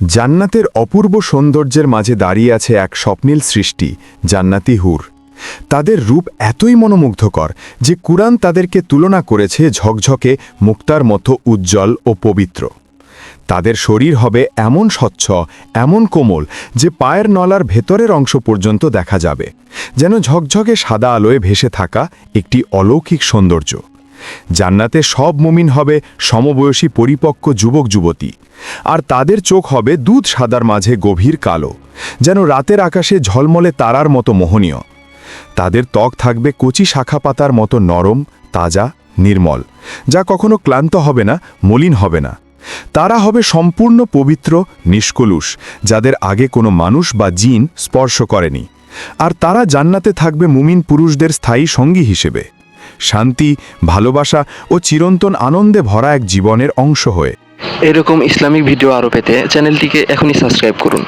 জান্নাতের অপূর্ব সৌন্দর্যের মাঝে দাঁড়িয়ে আছে এক স্বপ্নীল সৃষ্টি, জান্নাতি হুর। তাদের রূপ এতই মনোমুগ্ধকর যে কুরআন তাদেরকে তুলনা করেছে ঝকঝকে, মুক্তার মতো উজ্জ্বল ও পবিত্র। তাদের শরীর হবে এমন স্বচ্ছ, এমন কোমল যে পায়ের নলার ভেতরের অংশ পর্যন্ত দেখা যাবে, যেন ঝকঝকে সাদা আলোয় ভেসে থাকা একটি অলৌকিক সৌন্দর্য। জান্নাতে সব মুমিন হবে সমবয়সী পরিপক্ক যুবক যুবতী। আর তাদের চোখ হবে দুধ সাদার মাঝে গভীর কালো, যেন রাতের আকাশে ঝলমলে তারার মতো মোহনীয়। তাদের ত্বক থাকবে কচি শাখা পাতার মতো নরম, তাজা, নির্মল, যা কখনো ক্লান্ত হবে না, মলিন হবে না। তারা হবে সম্পূর্ণ পবিত্র, নিষ্কলুষ, যাদের আগে কোনো মানুষ বা জিন স্পর্শ করেনি। আর তারা জান্নাতে থাকবে মুমিন পুরুষদের স্থায়ী সঙ্গী হিসেবে। শান্তি, ভালোবাসা ও চিরন্তন আনন্দে ভরা এক জীবনের অংশ হয়ে। এরকম ইসলামিক ভিডিও আরও পেতে চ্যানেলটিকে এখনই সাবস্ক্রাইব করুন।